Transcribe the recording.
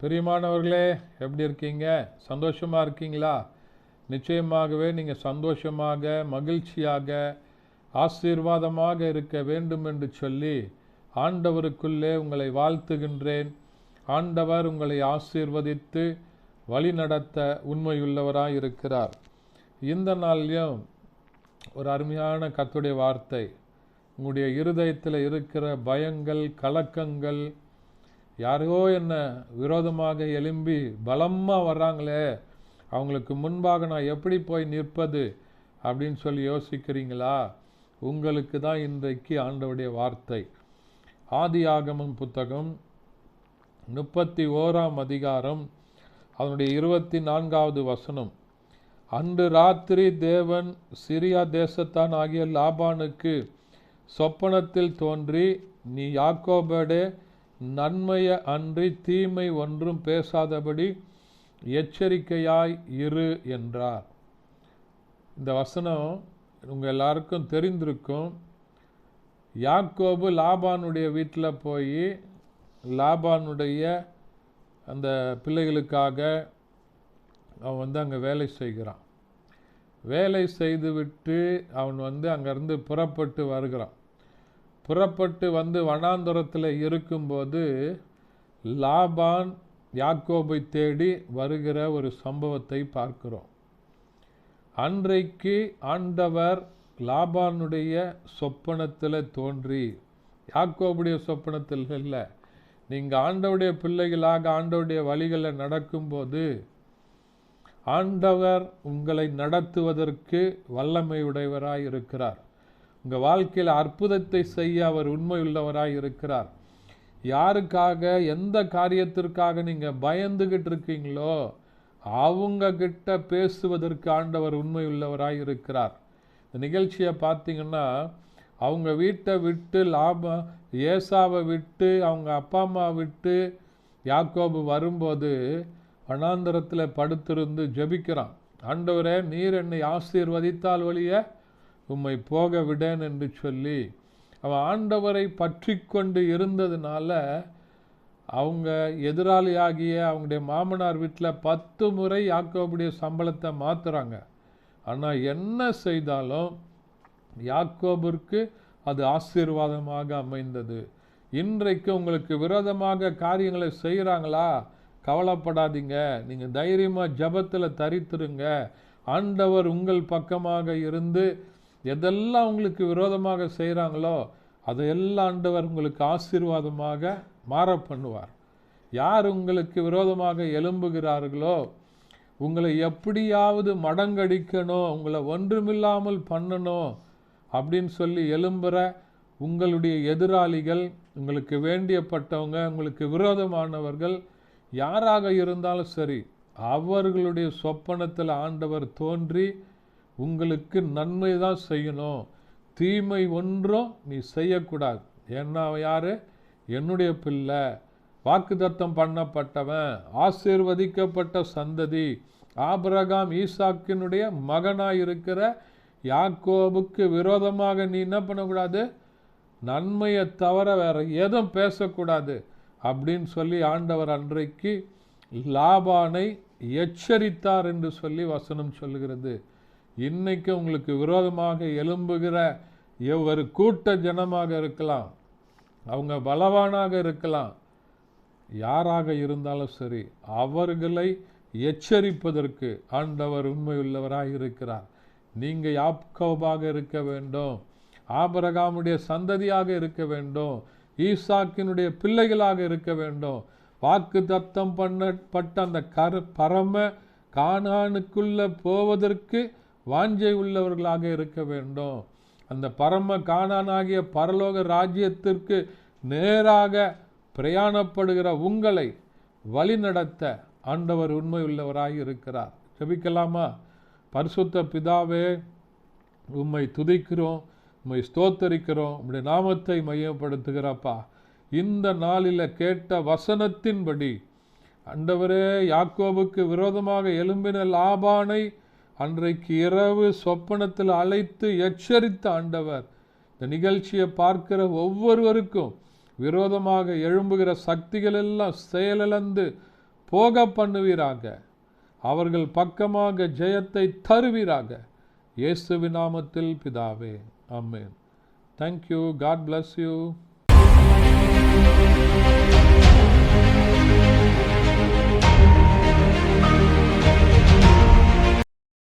பிரியமானவர்களே எப்படி இருக்கீங்க? சந்தோஷமாக இருக்கீங்களா? நிச்சயமாகவே நீங்கள் சந்தோஷமாக மகிழ்ச்சியாக ஆசீர்வாதமாக இருக்க வேண்டும் என்று சொல்லி ஆண்டவருக்குள்ளே உங்களை வாழ்த்துகின்றேன். ஆண்டவர் உங்களை ஆசீர்வதித்து வழிநடத்த உண்மையுள்ளவராக இருக்கிறார். இந்த நாள்லையும் ஒரு அருமையான கத்துடைய வார்த்தை உங்களுடைய இருதயத்தில் இருக்கிற பயங்கள் கலக்கங்கள் யாரையோ என்ன விரோதமாக எழும்பி பலமாக வர்றாங்களே அவங்களுக்கு முன்பாக நான் எப்படி போய் நிற்பது அப்படின்னு சொல்லி யோசிக்கிறீங்களா? உங்களுக்கு தான் இன்றைக்கு ஆண்டவுடைய வார்த்தை. ஆதி ஆகமம் புத்தகம் முப்பத்தி ஓராம் அதிகாரம் அதனுடைய இருபத்தி நான்காவது வசனம். அன்று ராத்திரி தேவன் சிரியா தேசத்தான் ஆகிய லாபானுக்கு சொப்பனத்தில் தோன்றி நீ யாக்கோபடே நன்மைய அன்றி தீமை ஒன்றும் பேசாதபடி எச்சரிக்கையாய் இரு என்றார். இந்த வசனம் உங்கள் எல்லாருக்கும் தெரிந்திருக்கும். யாக்கோபு லாபானுடைய வீட்டில் போய் லாபானுடைய அந்த பிள்ளைகளுக்காக அவன் வந்து அங்கே வேலை செய்கிறான். வேலை செய்துவிட்டு அவன் வந்து அங்கேருந்து புறப்பட்டு வருகிறான். புறப்பட்டு வந்து வனாந்தரத்தில் இருக்கும்போது லாபான் யாக்கோபை தேடி வருகிற ஒரு சம்பவத்தை பார்க்கிறோம். அன்றைக்கு ஆண்டவர் லாபானுடைய சொப்பனத்தில் தோன்றி யாக்கோபுடைய சொப்பனத்தில் இல்லை நீங்கள் ஆண்டவுடைய பிள்ளைகளாக ஆண்டவுடைய வழிகளில் நடக்கும்போது ஆண்டவர் உங்களை நடத்துவதற்கு வல்லமை உடையவராய் இருக்கிறார். உங்கள் வாழ்க்கையில் அற்புதத்தை செய்ய அவர் உண்மையுள்ளவராக இருக்கிறார். யாருக்காக எந்த காரியத்திற்காக நீங்கள் பயந்துகிட்டு இருக்கீங்களோ அவங்க கிட்ட பேசுவதற்கு ஆண்டவர் உண்மையுள்ளவராக இருக்கிறார். இந்த நிகழ்ச்சியை பார்த்தீங்கன்னா அவங்க வீட்டை விட்டு லாபம் ஏசாவை விட்டு அவங்க அப்பா அம்மா விட்டு யாக்கோபு வரும்போது வனாந்தரத்தில் படுத்திருந்து ஜெபிக்கிறான். ஆண்டவரே நீர் என்னை ஆசீர்வதித்தால் வழியே உம்மை போக விடேன் என்று சொல்லி அவன் ஆண்டவரை பற்றி கொண்டு இருந்ததுனால அவங்க எதிராளியாகிய அவங்களுடைய மாமனார் வீட்டில் பத்து முறை யாக்கோபுடைய சம்பளத்தை மாற்றுறாங்க ஆனால் என்ன செய்தாலும் யாக்கோபிற்கு அது ஆசீர்வாதமாக அமைந்தது. இன்றைக்கு உங்களுக்கு விரோதமாக காரியங்களை செய்கிறாங்களா கவலைப்படாதீங்க. நீங்கள் தைரியமாக ஜபத்தில் தரித்துருங்க. ஆண்டவர் உங்கள் பக்கமாக இருந்து எதெல்லாம் உங்களுக்கு விரோதமாக செய்கிறாங்களோ அதையெல்லாம் ஆண்டவர் உங்களுக்கு ஆசீர்வாதமாக மாற பண்ணுவார். யார் உங்களுக்கு விரோதமாக எழும்புகிறார்களோ உங்களை எப்படியாவது மடங்கடிக்கணும் உங்களை ஒன்றுமில்லாமல் பண்ணணும் அப்படின்னு சொல்லி எழும்புற உங்களுடைய எதிராளிகள் உங்களுக்கு வேண்டியப்பட்டவங்க உங்களுக்கு விரோதமானவர்கள் யாராக இருந்தாலும் சரி அவர்களுடைய சொப்பனத்தில் ஆண்டவர் தோன்றி உங்களுக்கு நன்மை தான் செய்யணும். தீமை ஒன்றும் நீ செய்யக்கூடாது. ஏன்னா யார்? என்னுடைய பிள்ளை. வாக்குதத்தம் பண்ணப்பட்டவன். ஆசீர்வதிக்கப்பட்ட சந்ததி. ஆபரகாம் ஈசாக்கினுடைய மகனாக இருக்கிற யாக்கோபுக்கு விரோதமாக நீ என்ன பண்ணக்கூடாது? நன்மையை தவிர வேற எதுவும் பேசக்கூடாது அப்படின்னு சொல்லி ஆண்டவர் அன்றைக்கு லாபானை எச்சரித்தார் என்று சொல்லி வசனம் சொல்லுகிறது. இன்னைக்கு உங்களுக்கு விரோதமாக எழும்புகிற எவ்வொரு கூட்ட ஜனமாக இருக்கலாம் அவங்க பலவானாக இருக்கலாம் யாராக இருந்தாலும் சரி அவர்களை எச்சரிப்பதற்கு ஆண்டவர் உண்மையுள்ளவராக இருக்கிறார். நீங்கள் யாப்கோபாக இருக்க வேண்டும் ஆபரகாமுடைய சந்ததியாக இருக்க வேண்டும் ஈசாக்கினுடைய பிள்ளைகளாக இருக்க வேண்டும். வாக்கு தத்தம் பண்ணப்பட்ட அந்த கரு பரம காணானுக்குள்ள போவதற்கு வாஞ்சை உள்ளவர்களாக இருக்க வேண்டும். அந்த பரம காணானாகிய பரலோக ராஜ்யத்திற்கு நேராக பிரயாணப்படுகிற உங்களை வழிநடத்த ஆண்டவர் உண்மை உள்ளவராக இருக்கிறார். ஜெபிக்கலாமா? பரிசுத்த பிதாவே உம்மை துதிக்கிறோம் உம்மை ஸ்தோத்தரிக்கிறோம் உம்முடைய நாமத்தை மையப்படுத்துகிறப்பா. இந்த நாளில் கேட்ட வசனத்தின்படி அண்டவரே யாக்கோபுக்கு விரோதமாக எழும்பின லாபானை அன்றைக்கு இரவு சொப்பனத்தில் அழைத்து எச்சரித்த ஆண்டவர் இந்த நிகழ்ச்சியை பார்க்கிற ஒவ்வொருவருக்கும் விரோதமாக எழும்புகிற சக்திகள் எல்லாம் செயலிழந்து போக பண்ணுவீராக. அவர்கள் பக்கமாக ஜெயத்தை தருவீராக. இயேசு விநாமத்தில் பிதாவே amen thank you God bless you